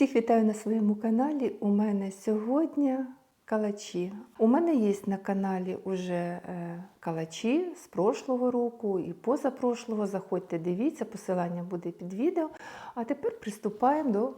Всіх вітаю на своєму каналі. У мене сьогодні калачі. У мене є на каналі уже е, калачі з прошлого року і позапрошлого. Заходьте, дивіться, посилання буде під відео. А тепер приступаємо до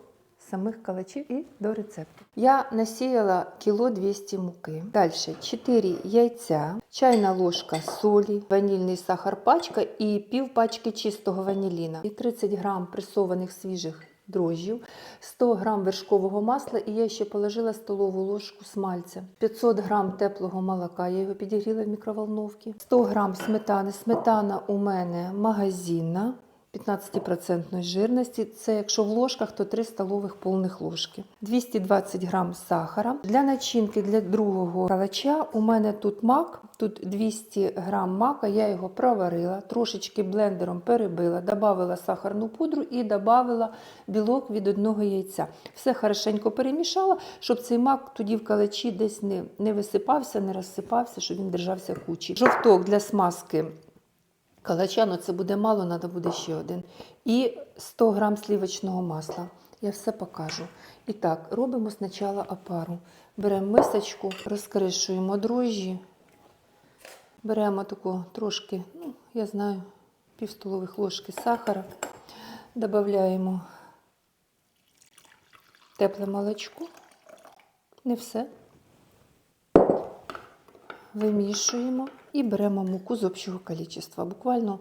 самих калачів і до рецепту. Я насіяла кіло 200 муки. Далі 4 яйця, чайна ложка солі, ванільний сахар пачка і пів пачки чистого ваніліна. І 30 грам пресованих свіжих дрожжів, 100 г вершкового масла і я ще положила столову ложку смальця, 500 г теплого молока, я його підігріла в мікроволновці, 100 г сметани. Сметана у мене магазинна. 15% жирності. Це якщо в ложках, то 3 столових повних ложки. 220 грам сахара. Для начинки для другого калача у мене тут мак, тут 200 грам мака, я його проварила, трошечки блендером перебила, додала сахарну пудру і додала білок від одного яйця. Все хорошенько перемішала, щоб цей мак тоді в калачі десь не, не висипався, не розсипався, щоб він держався кучі. Жовток для смазки Калача, ну це буде мало, треба буде ще один. І 100 грам сливочного масла. Я все покажу. І так, робимо спочатку опару. Беремо мисочку, розкришуємо дрожжі. Беремо таку трошки, ну, я знаю, пів столових ложки сахара. Додаємо тепле молочко. Не все. Вимішуємо і беремо муку з общого кількості, буквально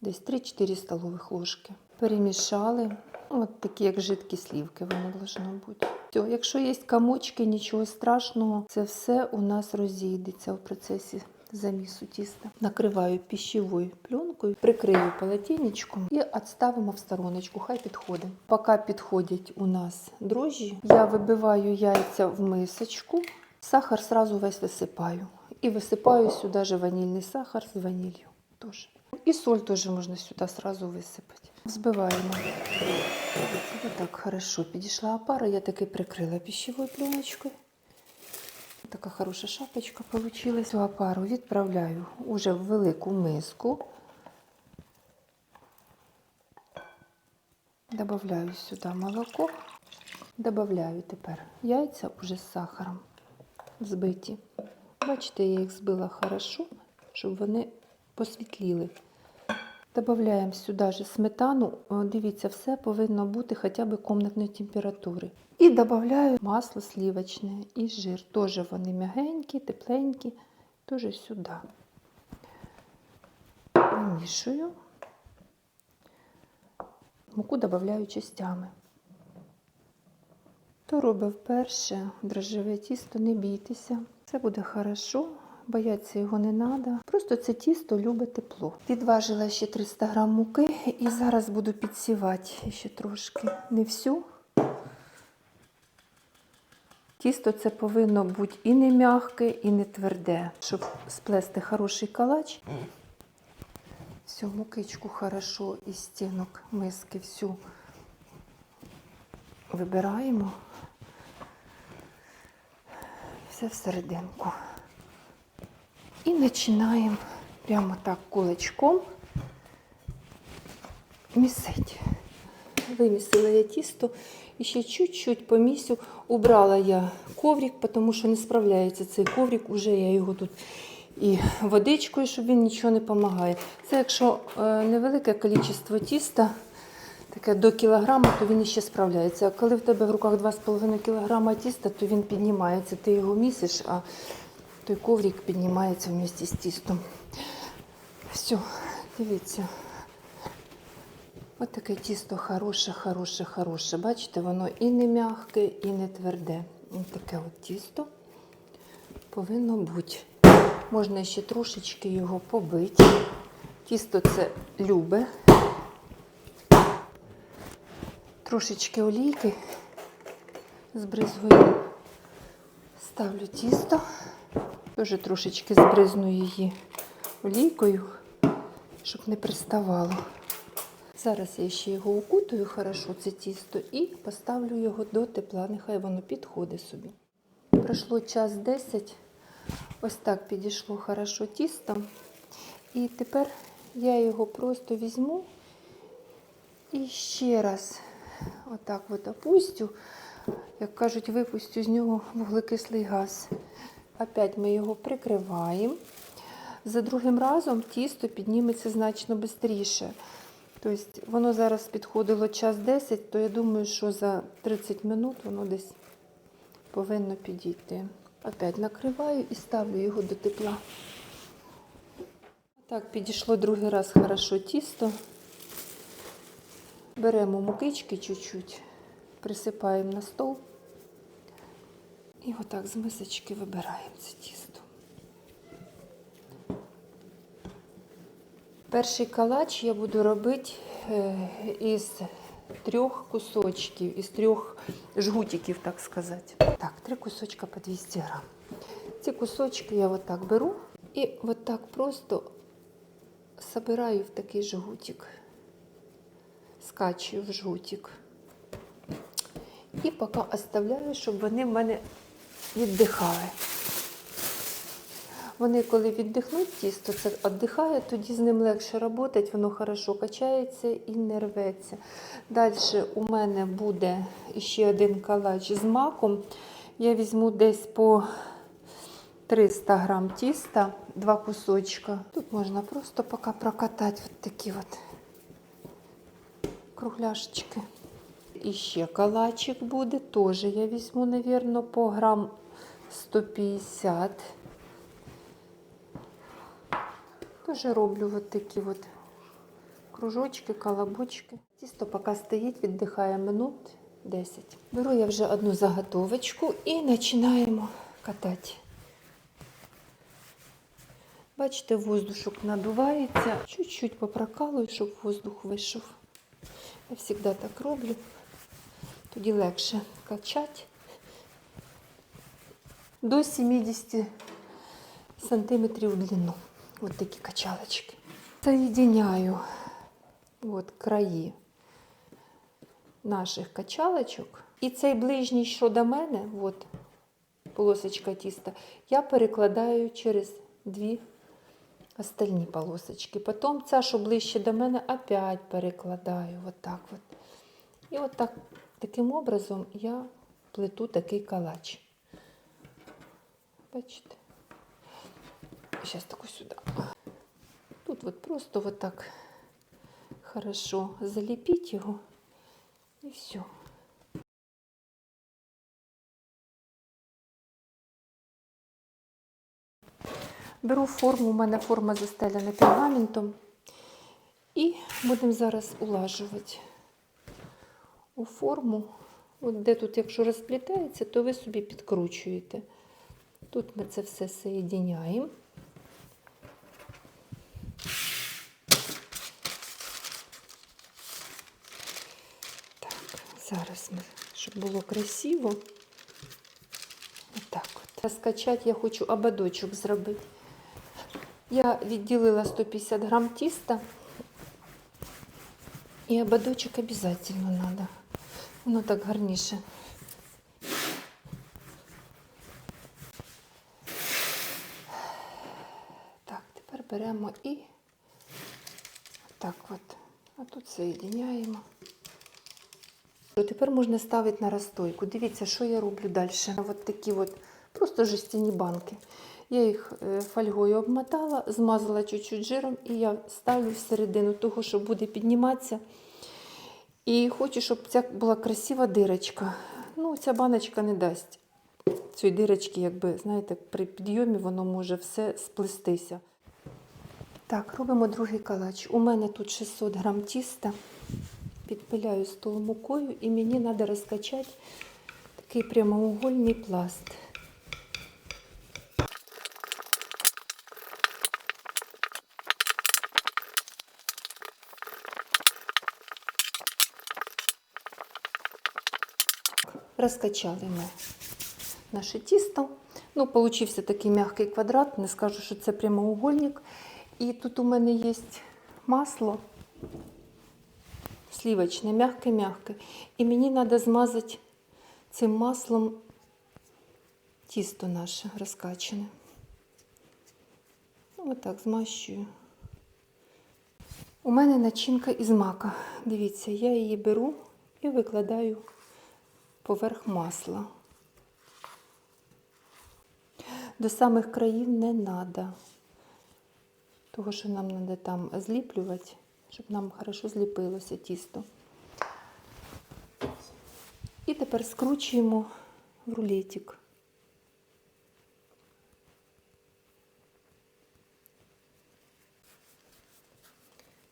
десь 3-4 столових ложки. Перемішали. От такі, як жидкі слівки, воно должно бути. Все, якщо є комочки, нічого страшного, це все у нас розійдеться в процесі замісу тіста. Накриваю пищевою пленкою, прикрию полотенечком і відставимо в стороночку, хай підходить. Поки підходять у нас дрожжі, я вибиваю яйця в мисочку, сахар сразу весь висипаю. І висипаю сюди же ванільний сахар з ванілью. Тоже. І соль теж можна сюди сразу висипати. Взбиваємо. Ось так хорошо підійшла опара, я таки прикрила пищевою пленочкою. Така хороша шапочка вийшла. Цю опару відправляю уже в велику миску. Добавляю сюди молоко. Добавляю тепер яйця уже з сахаром збиті. Бачите, я їх збила хорошо, щоб вони посвітліли. Добавляємо сюди же сметану. Дивіться, все повинно бути хоча б комнатної температури. І додаю масло сливочне і жир. Теж вони м'ягенькі, тепленькі, теж сюди. Вимішую. Муку додаю частями. Хто робив вперше дрожжеве тісто, не бійтеся. Це буде хорошо, бояться його не треба. Просто це тісто любить тепло. Підважила ще 300 грам муки і зараз буду підсівати ще трошки, не всю. Тісто це повинно бути і не м'яке, і не тверде, щоб сплести хороший калач. Всю мукичку хорошо із стінок миски всю вибираємо все всерединку. І починаємо прямо так кулачком місити. Вимісила я тісто і ще чуть-чуть помісю. Убрала я коврик, тому що не справляється цей коврик, уже я його тут і водичкою, щоб він нічого не допомагає. Це якщо е, невелике кількість тіста, таке до кілограма, то він іще справляється. А коли в тебе в руках 2,5 кілограма тіста, то він піднімається. Ти його місиш, а той коврик піднімається вместе з тістом. Все, дивіться. Ось таке тісто хороше, хороше, хороше. Бачите, воно і не м'яке, і не тверде. Ось таке от тісто повинно бути. Можна ще трошечки його побити. Тісто це любе. Трошечки олійки збризгую. Ставлю тісто. Теж трошечки збризну її олійкою, щоб не приставало. Зараз я ще його укутаю хорошо, це тісто, і поставлю його до тепла. Нехай воно підходить собі. Пройшло час 10. Ось так підійшло хорошо тісто. І тепер я його просто візьму і ще раз отак от опустю, як кажуть, випустю з нього вуглекислий газ. Опять ми його прикриваємо. За другим разом тісто підніметься значно швидше. Тобто воно зараз підходило час 10, то я думаю, що за 30 минут воно десь повинно підійти. Опять накриваю і ставлю його до тепла. Так, підійшло другий раз хорошо тісто. Беремо мукички чуть-чуть, присипаємо на стол. І отак з мисочки вибираємо це тісто. Перший калач я буду робити е, із трьох кусочків, із трьох жгутиків, так сказати. Так, три кусочка по 200 грам. Ці кусочки я отак беру і отак просто собираю в такий жгутик. Скачую в жгутик. І поки оставляю, щоб вони в мене віддихали. Вони, коли віддихнуть тісто, це віддихає, тоді з ним легше працювати, воно хорошо качається і не рветься. Далі у мене буде ще один калач з маком. Я візьму десь по 300 грам тіста, два кусочка. Тут можна просто поки прокатати от такі от кругляшечки. І ще калачик буде, теж я візьму, мабуть, по грам 150. Тоже роблю от такі от кружочки, колобочки. Тісто поки стоїть, віддихає минут 10. Беру я вже одну заготовочку і починаємо катати. Бачите, воздушок надувається. Чуть-чуть попрокалую, щоб воздух вийшов. Я завжди так роблю. Тоді легше качати. До 70 сантиметрів в длину. Ось такі качалочки. Соединяю от краї наших качалочок. І цей ближній, що до мене, от полосочка тіста, я перекладаю через дві остальні полосочки. Потім ця, що ближче до мене, опять перекладаю. От так от. І от так, таким образом я плету такий калач. Бачите? Сейчас таку сюда. Тут вот просто вот так хорошо залепить его и все. Беру форму, у мене форма застелена пергаментом. І будемо зараз улажувати у форму. От де тут, якщо розплітається, то ви собі підкручуєте. Тут ми це все соєдиняємо. Так, зараз ми, щоб було красиво. Отак от. Розкачати я хочу ободочок зробити. Я відділила 150 грам тіста. І ободочок обов'язково треба. Воно так гарніше. Так, тепер беремо і так от, а тут соєдиняємо. Тепер можна ставити на розстойку. Дивіться, що я роблю далі. От такі от просто жестяні банки. Я їх е, фольгою обмотала, змазала чуть-чуть жиром і я ставлю всередину того, що буде підніматися. І хочу, щоб ця була красива дирочка. Ну, ця баночка не дасть цієї дирочки, якби, знаєте, при підйомі воно може все сплестися. Так, робимо другий калач. У мене тут 600 грам тіста. Підпиляю столом мукою і мені треба розкачати такий прямоугольний пласт. Розкачали ми наше тісто. Ну, получився такий м'який квадрат, не скажу, що це прямоугольник. І тут у мене є масло сливочне, м'яке-м'яке. І мені треба змазати цим маслом тісто наше розкачане. Ну, отак змащую. У мене начинка із мака. Дивіться, я її беру і викладаю поверх масла. До самих країв не треба, того, що нам треба там зліплювати, щоб нам хорошо зліпилося тісто. І тепер скручуємо в рулетик.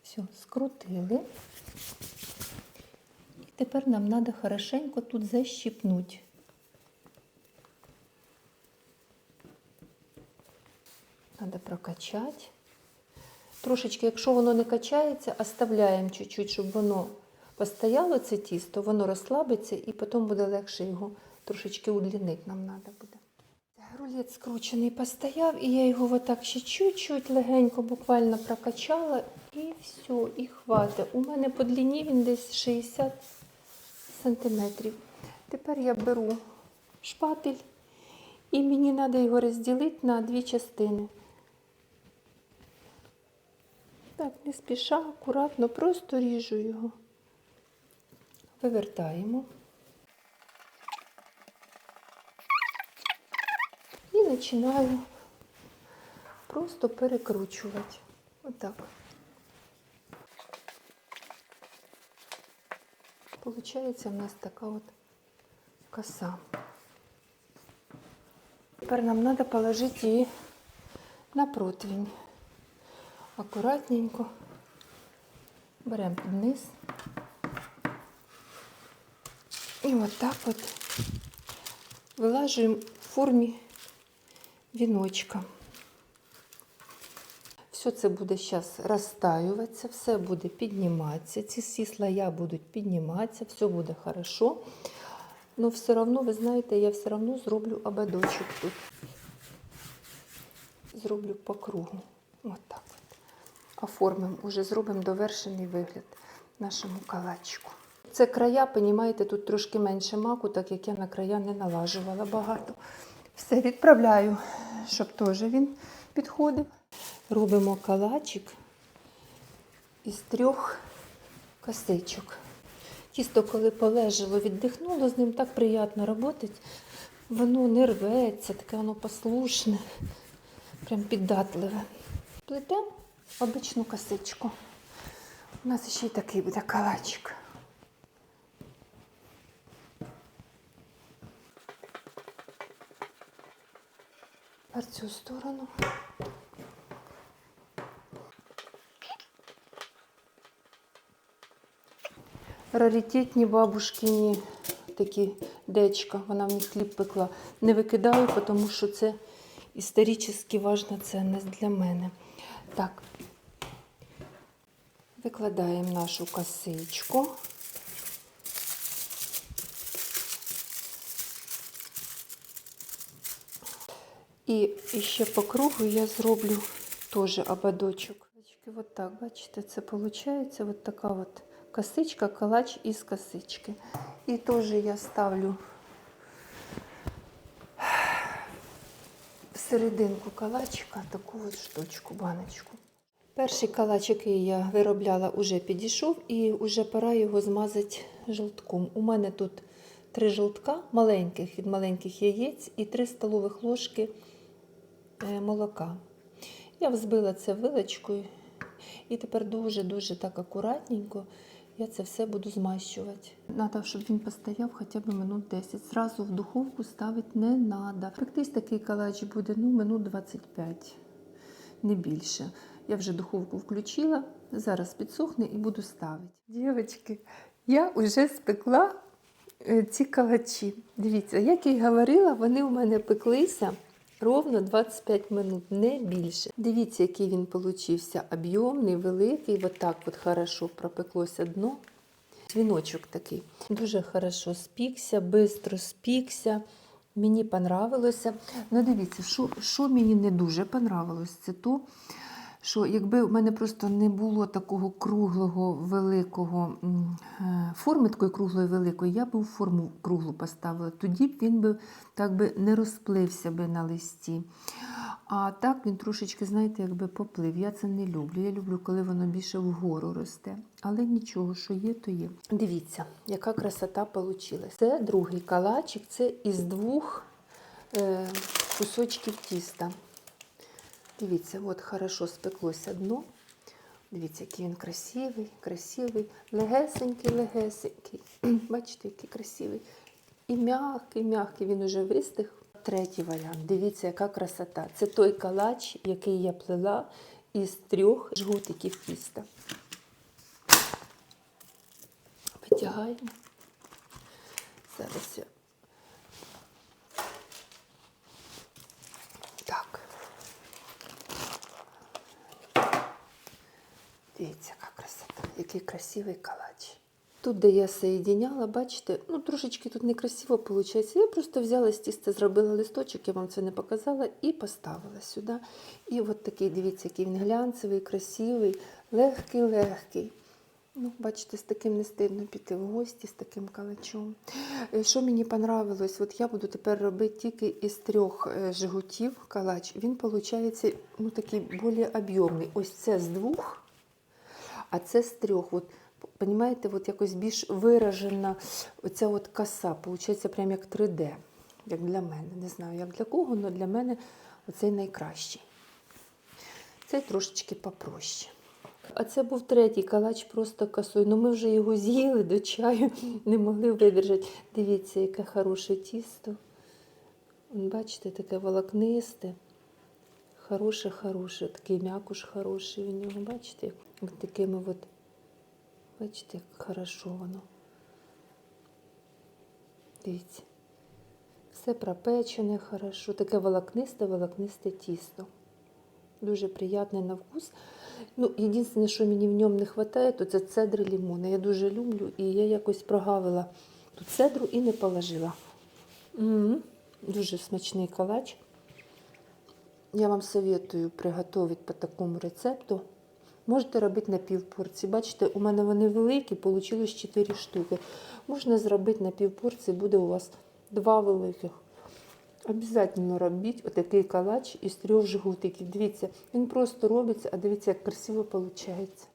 Все, скрутили. Тепер нам треба хорошенько тут защипнути. Треба прокачати. Трошечки, якщо воно не качається, оставляємо чуть-чуть, щоб воно постояло це тісто, воно розслабиться і потім буде легше його трошечки удлінити нам треба буде. Рулет скручений постояв, і я його отак ще чуть-чуть легенько буквально прокачала і все, і хватить. У мене по длині він десь 60 сантиметрів. Тепер я беру шпатель і мені треба його розділити на дві частини. Так, не спіша, акуратно, просто ріжу його. Вивертаємо. І починаю просто перекручувати. Отак. Получається в нас така от коса. Тепер нам треба положити її на противень. Акуратненько беремо під низ. І отак от вилажуємо в формі віночка. Все це буде зараз розтаюватися, все буде підніматися. Ці всі слоя будуть підніматися, все буде хорошо. Но все одно, ви знаєте, я все одно зроблю ободочок тут. Зроблю по кругу. От так от. Оформимо, уже зробимо довершений вигляд нашому калачику. Це края, понімаєте, тут трошки менше маку, так як я на края не налажувала багато. Все відправляю, щоб теж він підходив. Робимо калачик із трьох косичок. Тісто, коли полежало, віддихнуло, з ним так приємно працювати. Воно не рветься, таке воно послушне, прям піддатливе. Плетемо обичну косичку. У нас ще й такий буде калачик. Тепер цю сторону. Раритетні бабушкині такі дечка, вона в них хліб пекла. Не викидаю, тому що це історично важна цінність для мене. Так, викладаємо нашу косичку. І, ще по кругу я зроблю теж ободочок. От так, бачите, це виходить от така от косичка, калач із косички. І теж я ставлю в серединку калачика таку от штучку, баночку. Перший калач, який я виробляла, вже підійшов і вже пора його змазати жовтком. У мене тут три жовтка маленьких від маленьких яєць і три столових ложки е, молока. Я взбила це вилочкою і тепер дуже-дуже так акуратненько я це все буду змащувати. Треба, щоб він постояв хоча б минут 10. Зразу в духовку ставити не треба. Практично такий калач буде ну, минут 25, не більше. Я вже духовку включила, зараз підсохне і буду ставити. Дівчатки, я вже спекла е, ці калачі. Дивіться, як я й говорила, вони у мене пеклися ровно 25 минут, не більше. Дивіться, який він получився об'ємний, великий. От так от хорошо пропеклося дно. Віночок такий. Дуже хорошо спікся, швидко спікся. Мені понравилося. Ну, дивіться, що, що мені не дуже понравилось, це то, що якби в мене просто не було такого круглого, великого е, форми такої круглої великої, я б форму круглу поставила. Тоді б він би так би не розплився би на листі. А так він трошечки, знаєте, якби поплив. Я це не люблю. Я люблю, коли воно більше вгору росте. Але нічого, що є, то є. Дивіться, яка красота вийшла. Це другий калачик, це із двох е, кусочків тіста. Дивіться, от хорошо спеклося дно. Дивіться, який він красивий, красивий, легесенький, легесенький. Бачите, який красивий. І м'який, м'який, він уже вистиг. Третій варіант. Дивіться, яка красота. Це той калач, який я плела із трьох жгутиків тіста. Витягаємо. Зараз я. Так. Дивіться, яка красота, який красивий калач. Тут, де я соєдиняла, бачите, ну трошечки тут некрасиво виходить. Я просто взяла з тіста, зробила листочок, я вам це не показала, і поставила сюди. І от такий, дивіться, який він глянцевий, красивий, легкий-легкий. Ну, бачите, з таким не стидно піти в гості, з таким калачом. Е, Що мені понравилось, от я буду тепер робити тільки із трьох е, жгутів калач. Він виходить ну, такий більш об'ємний. Ось це з двох, а це з трьох. От, Понімаєте, от якось більш виражена оця от коса, виходить прям як 3D, як для мене. Не знаю, як для кого, але для мене оцей найкращий. Цей трошечки попроще. А це був третій калач просто косою. Ну ми вже його з'їли до чаю, не могли видержати. Дивіться, яке хороше тісто. Бачите, таке волокнисте. Хороше, хороше, такий м'якуш хороший у нього. Бачите, от такими от, бачите, як хорошо воно. Дивіться. Все пропечене хорошо, таке волокнисте, волокнисте тісто. Дуже приятне на вкус. Ну, єдине, що мені в ньому не вистачає, то це цедри лимона. Я дуже люблю, і я якось прогавила ту цедру і не положила. м Дуже смачний калач. Я вам советую приготувати по такому рецепту. Можете робити на пів порції. Бачите, у мене вони великі, вийшло 4 штуки. Можна зробити на пів порції, буде у вас два великих. Обязательно робіть отакий калач із трьох жгутиків. Дивіться, він просто робиться, а дивіться, як красиво виходить.